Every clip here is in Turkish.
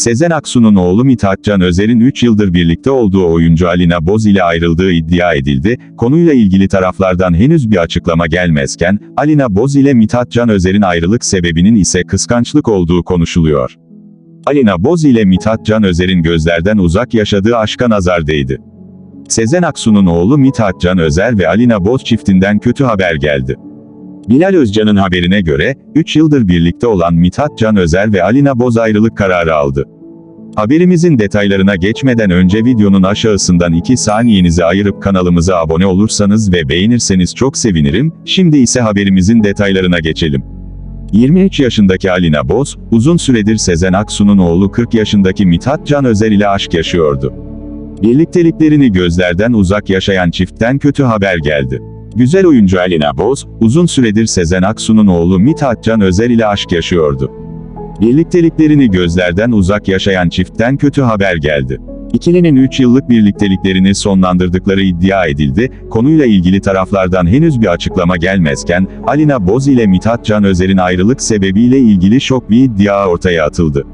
Sezen Aksu'nun oğlu Mithat Can Özer'in 3 yıldır birlikte olduğu oyuncu Alina Boz ile ayrıldığı iddia edildi. Konuyla ilgili taraflardan henüz bir açıklama gelmezken, Alina Boz ile Mithat Can Özer'in ayrılık sebebinin ise kıskançlık olduğu konuşuluyor. Alina Boz ile Mithat Can Özer'in gözlerden uzak yaşadığı aşka nazar değdi. Sezen Aksu'nun oğlu Mithat Can Özer ve Alina Boz çiftinden kötü haber geldi. Bilal Özcan'ın haberine göre, 3 yıldır birlikte olan Mithat Can Özer ve Alina Boz ayrılık kararı aldı. Haberimizin detaylarına geçmeden önce videonun aşağısından 2 saniyenizi ayırıp kanalımıza abone olursanız ve beğenirseniz çok sevinirim, şimdi ise haberimizin detaylarına geçelim. 23 yaşındaki Alina Boz, uzun süredir Sezen Aksu'nun oğlu 40 yaşındaki Mithat Can Özer ile aşk yaşıyordu. Birlikteliklerini gözlerden uzak yaşayan çiftten kötü haber geldi. Güzel oyuncu Alina Boz, uzun süredir Sezen Aksu'nun oğlu Mithat Can Özer ile aşk yaşıyordu. Birlikteliklerini gözlerden uzak yaşayan çiftten kötü haber geldi. İkilinin 3 yıllık birlikteliklerini sonlandırdıkları iddia edildi, konuyla ilgili taraflardan henüz bir açıklama gelmezken, Alina Boz ile Mithat Can Özer'in ayrılık sebebiyle ilgili şok bir iddia ortaya atıldı.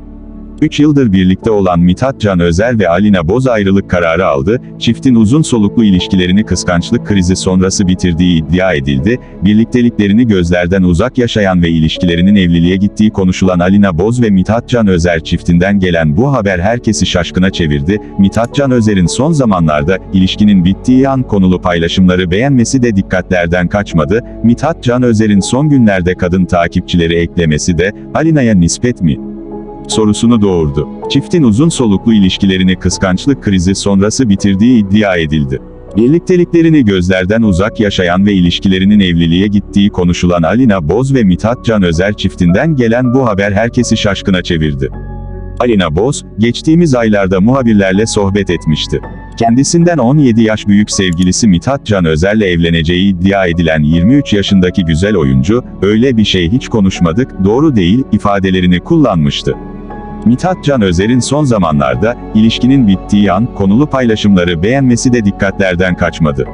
3 yıldır birlikte olan Mithat Can Özer ve Alina Boz ayrılık kararı aldı, çiftin uzun soluklu ilişkilerini kıskançlık krizi sonrası bitirdiği iddia edildi, birlikteliklerini gözlerden uzak yaşayan ve ilişkilerinin evliliğe gittiği konuşulan Alina Boz ve Mithat Can Özer çiftinden gelen bu haber herkesi şaşkına çevirdi, Mithat Can Özer'in son zamanlarda, ilişkinin bittiği an konulu paylaşımları beğenmesi de dikkatlerden kaçmadı, Mithat Can Özer'in son günlerde kadın takipçileri eklemesi de, Alina'ya nispet mi? Sorusunu doğurdu. Çiftin uzun soluklu ilişkilerini kıskançlık krizi sonrası bitirdiği iddia edildi. Birlikteliklerini gözlerden uzak yaşayan ve ilişkilerinin evliliğe gittiği konuşulan Alina Boz ve Mithat Can Özer çiftinden gelen bu haber herkesi şaşkına çevirdi. Alina Boz, geçtiğimiz aylarda muhabirlerle sohbet etmişti. Kendisinden 17 yaş büyük sevgilisi Mithat Can Özer'le evleneceği iddia edilen 23 yaşındaki güzel oyuncu, öyle bir şey hiç konuşmadık, doğru değil, ifadelerini kullanmıştı. Mithat Can Özer'in son zamanlarda, ilişkinin bittiği an, konulu paylaşımları beğenmesi de dikkatlerden kaçmadı.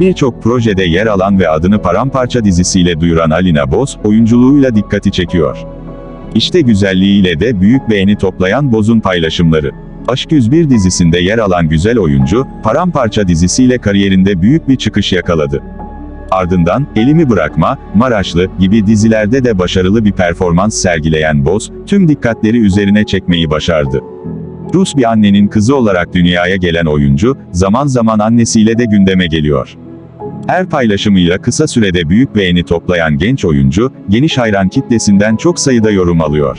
Birçok projede yer alan ve adını Paramparça dizisiyle duyuran Alina Boz, oyunculuğuyla dikkati çekiyor. İşte güzelliğiyle de büyük beğeni toplayan Boz'un paylaşımları. Aşk 101 dizisinde yer alan güzel oyuncu, Paramparça dizisiyle kariyerinde büyük bir çıkış yakaladı. Ardından, Elimi Bırakma, Maraşlı gibi dizilerde de başarılı bir performans sergileyen Boz, tüm dikkatleri üzerine çekmeyi başardı. Rus bir annenin kızı olarak dünyaya gelen oyuncu, zaman zaman annesiyle de gündeme geliyor. Her paylaşımıyla kısa sürede büyük beğeni toplayan genç oyuncu, geniş hayran kitlesinden çok sayıda yorum alıyor.